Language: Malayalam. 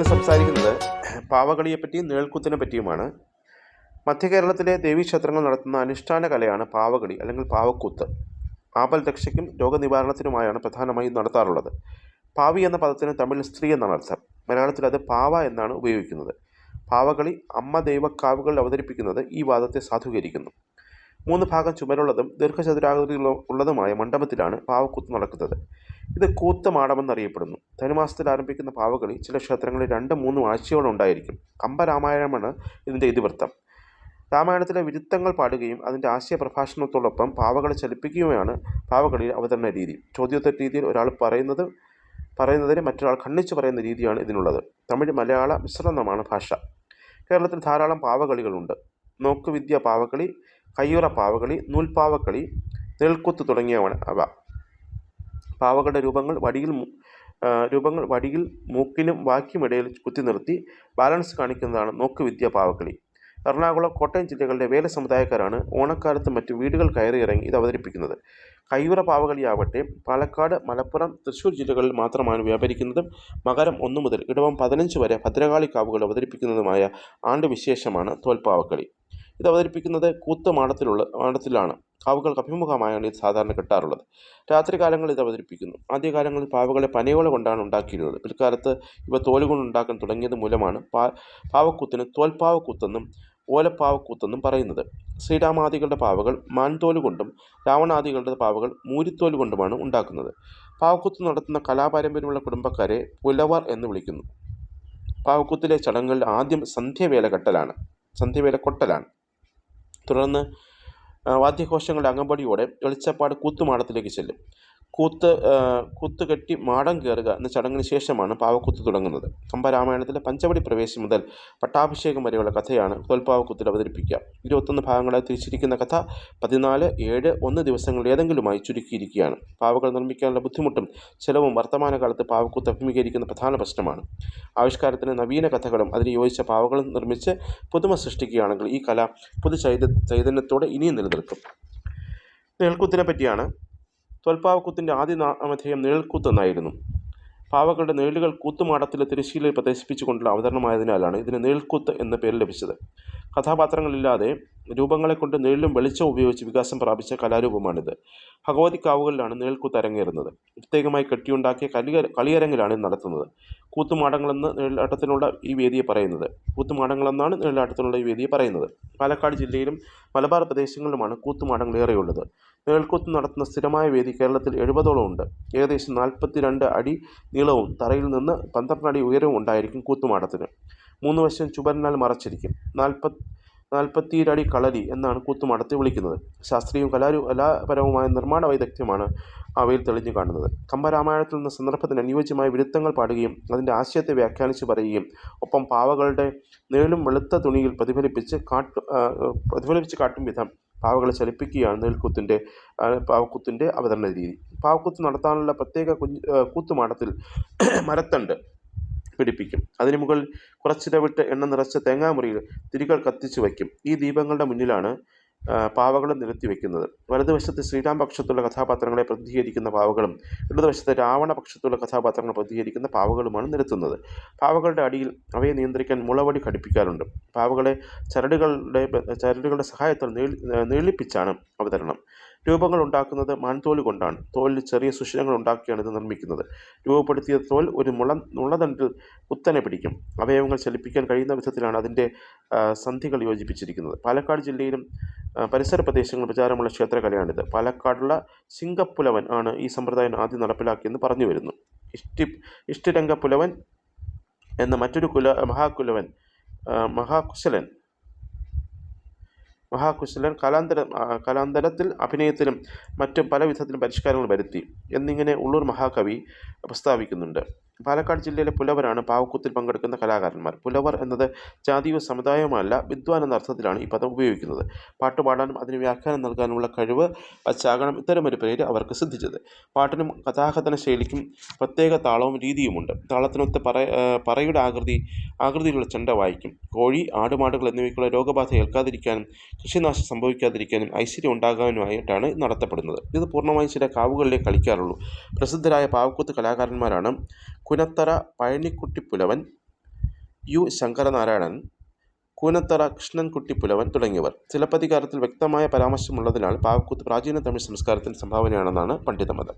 ഇന്ന് സംസാരിക്കുന്നത് പാവകളിയെപ്പറ്റിയും നിഴൽക്കുത്തിനെ പറ്റിയുമാണ് മധ്യകേരളത്തിലെ ദേവീക്ഷേത്രങ്ങൾ നടത്തുന്ന അനുഷ്ഠാന കലയാണ് പാവകളി അല്ലെങ്കിൽ പാവക്കൂത്ത്. ആപൽ രക്ഷയ്ക്കും രോഗനിവാരണത്തിനുമായാണ് പ്രധാനമായും നടത്താറുള്ളത്. പാവി എന്ന പദത്തിന് തമിഴിൽ സ്ത്രീ എന്നാണ് അർത്ഥം. മലയാളത്തിൽ അത് പാവ എന്നാണ് ഉപയോഗിക്കുന്നത്. പാവകളി അമ്മ ദൈവക്കാവുകൾ അവതരിപ്പിക്കുന്നത് ഈ വാദത്തെ സാധൂകരിക്കുന്നു. മൂന്ന് ഭാഗം ചുമരുള്ളതും ദീർഘചതുരാകൃതി ഉള്ളതുമായ മണ്ഡപത്തിലാണ് പാവക്കൂത്ത് നടക്കുന്നത്. ഇത് കൂത്തമാടമെന്നറിയപ്പെടുന്നു ധനുമാസത്തിൽ ആരംഭിക്കുന്ന പാവകളി ചില ക്ഷേത്രങ്ങളിൽ രണ്ട് മൂന്ന് ആഴ്ചയോളം ഉണ്ടായിരിക്കും. കമ്പരാമായണമാണ് ഇതിന്റെ ഇതിവൃത്തം. രാമായണത്തിലെ വിരുത്തങ്ങൾ പാടുകയും അതിന്റെ ആശയ പ്രഭാഷണത്തോടൊപ്പം പാവകളെ ചലിപ്പിക്കുകയുമാണ് പാവകളിയിൽ അവതരണ രീതി. ചോദ്യോത്തര രീതിയിൽ ഒരാൾ പറയുന്നത് പറയുന്നതിന് മറ്റൊരാൾ ഖണ്ഡിച്ചു പറയുന്ന രീതിയാണ് ഇതിനുള്ളത്. തമിഴ് മലയാള മിശ്രണമാണ് ഭാഷ. കേരളത്തിൽ ധാരാളം പാവകളികളുണ്ട്. നോക്കുവിദ്യ പാവകളി കയ്യുറ പാവകളി നൂൽപ്പാവക്കളി നെൽക്കുത്ത് തുടങ്ങിയവ അവ. പാവകളുടെ രൂപങ്ങൾ വടിയിൽ രൂപങ്ങൾ വടിയിൽ മൂക്കിനും വാക്കിയുമിടയിൽ കുത്തി നിർത്തി ബാലൻസ് കാണിക്കുന്നതാണ് നോക്കുവിദ്യ പാവക്കളി. എറണാകുളം കോട്ടയം ജില്ലകളിലെ വേല സമുദായക്കാരാണ് ഓണക്കാലത്ത് മറ്റു വീടുകൾ കയറി ഇറങ്ങി ഇത് അവതരിപ്പിക്കുന്നത്. കയ്യൂറ പാവകളിയാവട്ടെ പാലക്കാട് മലപ്പുറം തൃശ്ശൂർ ജില്ലകളിൽ മാത്രമാണ് വ്യാപരിക്കുന്നതും മകരം ഒന്നു മുതൽ ഇടവം പതിനഞ്ച് വരെ ഭദ്രകാളി കാവുകൾ അവതരിപ്പിക്കുന്നതുമായ ആണ്ടുവിശേഷമാണ് തോൽപ്പാവക്കളി. ഇത് അവതരിപ്പിക്കുന്നത് കൂത്ത് മാടത്തിലുള്ള മാടത്തിലാണ്. കാവുകൾക്ക് അഭിമുഖമായാണ് ഇത് സാധാരണ കെട്ടാറുള്ളത്. രാത്രികാലങ്ങളിൽ ഇത് അവതരിപ്പിക്കുന്നു. ആദ്യകാലങ്ങളിൽ പാവകളെ പനയോളെ കൊണ്ടാണ് ഉണ്ടാക്കിയിരുന്നത്. പിൽക്കാലത്ത് ഇവ തോലുകൊണ്ട് ഉണ്ടാക്കാൻ തുടങ്ങിയത് മൂലമാണ് പാ പാവക്കൂത്തിന് തോൽപ്പാവക്കൂത്തെന്നും ഓലപ്പാവക്കൂത്തെന്നും പറയുന്നത്. ശ്രീരാമാദികളുടെ പാവകൾ മാൻതോലുകൊണ്ടും രാവണാദികളുടെ പാവകൾ മൂരിത്തോൽ കൊണ്ടുമാണ് ഉണ്ടാക്കുന്നത്. പാവക്കൂത്ത് നടത്തുന്ന കലാപാരമ്പര്യമുള്ള കുടുംബക്കാരെ പുലവർ എന്ന് വിളിക്കുന്നു. പാവക്കൂത്തിലെ ചടങ്ങുകളിൽ ആദ്യം സന്ധ്യവേല കെട്ടലാണ് സന്ധ്യവേല കൊട്ടലാണ് തുടർന്ന് വാദ്യഘോഷങ്ങളുടെ അകമ്പടിയോടെ വെളിച്ചപ്പാട് കൂത്തുമാടത്തിലേക്ക് ചെല്ലും. കൂത്ത് കൂത്തുകെട്ടി കൂത്ത് കെട്ടി മാടം കയറുക എന്ന ചടങ്ങിന് ശേഷമാണ് പാവക്കൂത്ത് തുടങ്ങുന്നത്. കമ്പരാമായണത്തിലെ പഞ്ചവടി പ്രവേശം മുതൽ പട്ടാഭിഷേകം വരെയുള്ള കഥയാണ് തോൽപ്പാവക്കൂത്തിൽ അവതരിപ്പിക്കുക. ഇരുപത്തൊന്ന് ഭാഗങ്ങളായി തിരിച്ചിരിക്കുന്ന കഥ പതിനാല് ഏഴ് ഒന്ന് ദിവസങ്ങളിൽ ഏതെങ്കിലുമായി ചുരുക്കിയിരിക്കുകയാണ്. പാവകൾ നിർമ്മിക്കാനുള്ള ബുദ്ധിമുട്ടും ചെലവും വർത്തമാനകാലത്ത് പാവക്കൂത്ത് അഭിമുഖീകരിക്കുന്ന പ്രധാന പ്രശ്നമാണ്. ആവിഷ്കാരത്തിന് നവീന കഥകളും അതിന് യോജിച്ച പാവകളും നിർമ്മിച്ച് പുതുമ സൃഷ്ടിക്കുകയാണെങ്കിൽ ഈ കല പുതു ചൈത ചൈതന്യത്തോടെ ഇനിയും നിലനിൽക്കും. നിഴൽക്കുത്തിനെ പറ്റിയാണ് തോൽപ്പാവക്കൂത്തിന്റെ ആദ്യ നാമധേയം നിഴൽക്കൂത്ത് എന്നായിരുന്നു. പാവകളുടെ നിഴലുകൾ കൂത്തുമാടത്തിലെ തിരശ്ശീലയിൽ പ്രദർശിപ്പിച്ചുകൊണ്ടുള്ള അവതരണമായതിനാലാണ് ഇതിന് നിഴൽക്കൂത്ത് എന്ന പേര് ലഭിച്ചത്. കഥാപാത്രങ്ങളില്ലാതെ രൂപങ്ങളെ കൊണ്ട് നിഴലും വെളിച്ചവും ഉപയോഗിച്ച് വികാസം പ്രാപിച്ച കലാരൂപമാണിത്. ഭഗവതി കാവുകളിലാണ് നിഴൽക്കൂത്ത് അരങ്ങേറുന്നത്. പ്രത്യേകമായി കെട്ടിയുണ്ടാക്കിയ കളി കളിയരങ്ങിലാണ് ഇത് നടത്തുന്നത്. കൂത്തുമാടങ്ങളെന്ന് നിഴലാട്ടത്തിനുള്ള ഈ വേദിയെ പറയുന്നത്. കൂത്തുമാടങ്ങളെന്നാണ് നിഴലാട്ടത്തിനുള്ള ഈ വേദിയെ പറയുന്നത്. പാലക്കാട് ജില്ലയിലും മലബാർ പ്രദേശങ്ങളിലുമാണ് കൂത്തുമാടങ്ങൾ ഏറെയുള്ളത്. നിഴൽക്കൂത്ത് നടത്തുന്ന സ്ഥിരമായ വേദി കേരളത്തിൽ എഴുപതോളം ഉണ്ട്. ഏകദേശം നാൽപ്പത്തിരണ്ട് അടി നീളവും തറയിൽ നിന്ന് പന്ത്രണ്ട് അടി ഉയരവും ഉണ്ടായിരിക്കും കൂത്തുമാടത്തിന്. മൂന്ന് വശം ചുവരിനാൽ മറച്ചിരിക്കും. നാൽപ്പത് നാൽപ്പത്തിയേഴടി കളരി എന്നാണ് കൂത്തുമാടത്തെ വിളിക്കുന്നത്. ശാസ്ത്രീയവും കലാരു കലാപരവുമായ നിർമ്മാണ വൈദഗ്ധ്യമാണ് അവയിൽ തെളിഞ്ഞു കാണുന്നത്. കമ്പരാമായണത്തിൽ നിന്ന് സന്ദർഭത്തിന് അനുയോജ്യമായ വിരുദ്ധങ്ങൾ പാടുകയും അതിന്റെ ആശയത്തെ വ്യാഖ്യാനിച്ച് പറയുകയും ഒപ്പം പാവകളുടെ നീളും വെളുത്ത തുണിയിൽ പ്രതിഫലിപ്പിച്ച് കാട്ടു പ്രതിഫലിപ്പിച്ച് കാട്ടും വിധം പാവകളെ ചലിപ്പിക്കുകയാണ് നെൽക്കൂത്തിന്റെ പാവക്കൂത്തിന്റെ അവതരണ രീതി പാവക്കൂത്ത് നടത്താനുള്ള പ്രത്യേക കുഞ്ഞ് കൂത്തുമാടത്തിൽ മരത്തണ്ട്. പിടിപ്പിക്കും. അതിനു മുകളിൽ കുറച്ചിടവിട്ട് എണ്ണ നിറച്ച തേങ്ങാമുറിയിൽ തിരികൾ കത്തിച്ചു വയ്ക്കും. ഈ ദീപങ്ങളുടെ മുന്നിലാണ് ആ, പാവകൾ നിരത്തി വയ്ക്കുന്നത്. വലതുവശത്ത് ശ്രീരാം പക്ഷത്തുള്ള കഥാപാത്രങ്ങളെ പ്രതിനിധീകരിക്കുന്ന പാവകളും ഇടതുവശത്ത് രാവണ പക്ഷത്തുള്ള കഥാപാത്രങ്ങളെ പ്രതിനിധീകരിക്കുന്ന പാവകളുമാണ് നിരത്തുന്നത്. പാവകളുടെ അടിയിൽ അവയെ നിയന്ത്രിക്കാൻ മുളവടി ഘടിപ്പിക്കാറുണ്ട്. പാവകളെ ചരടുകളുടെ ചരടുകളുടെ സഹായത്താൽ നീളിപ്പിച്ചാണ് അവതരണം. രൂപങ്ങൾ ഉണ്ടാക്കുന്നത് മാൻതോൽ കൊണ്ടാണ്. തോലിൽ ചെറിയ സുഷിരങ്ങൾ ഉണ്ടാക്കിയാണ് ഇത് നിർമ്മിക്കുന്നത്. രൂപപ്പെടുത്തിയ തോൽ ഒരു മുള മുളതണ്ടിൽ കുത്തനെ പിടിക്കും. അവയവങ്ങൾ ചലിപ്പിക്കാൻ കഴിയുന്ന വിധത്തിലാണ് അതിന്റെ സന്ധികൾ യോജിപ്പിച്ചിരിക്കുന്നത്. പാലക്കാട് ജില്ലയിലും പരിസര പ്രദേശങ്ങളിൽ പ്രചാരമുള്ള ക്ഷേത്രകലയാണിത്. പാലക്കാടുള്ള സിംഗപ്പുലവൻ ആണ് ഈ സമ്പ്രദായം ആദ്യം നടപ്പിലാക്കിയെന്ന് പറഞ്ഞു വരുന്നു. ഇഷ്ടി ഇഷ്ടിരംഗ പുലവൻ എന്ന മറ്റൊരു കുല മഹാകുലവൻ മഹാകുശലൻ മഹാകുശലൻ കലാന്തര കലാന്തരത്തിൽ അഭിനയത്തിലും മറ്റും പല വിധത്തിലും പരിഷ്കാരങ്ങൾ വരുത്തി. എന്നിങ്ങനെ ഉള്ളൂർ മഹാകവി പ്രസ്താവിക്കുന്നുണ്ട്. പാലക്കാട് ജില്ലയിലെ പുലവരാണ് പാവക്കൂത്തിൽ പങ്കെടുക്കുന്ന കലാകാരന്മാർ. പുലവർ എന്നത് ജാതിയോ സമുദായവുമല്ല വിദ്വാൻ എന്ന അർത്ഥത്തിലാണ് ഈ പദം ഉപയോഗിക്കുന്നത്. പാട്ടുപാടാനും അതിന് വ്യാഖ്യാനം നൽകാനുമുള്ള കഴിവ് വച്ചാകണം ഇത്തരമൊരു പേര് അവർക്ക് സിദ്ധിച്ചത്. പാട്ടിനും കഥാകഥന ശൈലിക്കും പ്രത്യേക താളവും രീതിയുമുണ്ട്. താളത്തിനൊത്ത് പറ പറയുടെ ആകൃതി ആകൃതിയിലുള്ള ചെണ്ട വായിക്കും. കോഴി ആടുമാടുകൾ എന്നിവയ്ക്കുള്ള രോഗബാധ ഏൽക്കാതിരിക്കാനും കൃഷിനാശം സംഭവിക്കാതിരിക്കാനും ഐശ്വര്യം ഉണ്ടാകാനുമായിട്ടാണ് നടത്തപ്പെടുന്നത്. ഇത് പൂർണമായും ചില കാവുകളിലേ കളിക്കാറുള്ളൂ. പ്രസിദ്ധരായ പാവക്കൂത്ത് കലാകാരന്മാരാണ് കുനത്തറ പഴനിക്കുട്ടിപ്പുലവൻ യു. ശങ്കരനാരായണൻ കൂനത്തറ കൃഷ്ണൻകുട്ടിപ്പുലവൻ തുടങ്ങിയവർ. ചിലപ്പതികാരത്തിൽ വ്യക്തമായ പരാമർശമുള്ളതിനാൽ പാവക്കൂത്ത് പ്രാചീന തമിഴ് സംസ്കാരത്തിന് സംഭാവനയാണെന്നാണ് പണ്ഡിതമതം.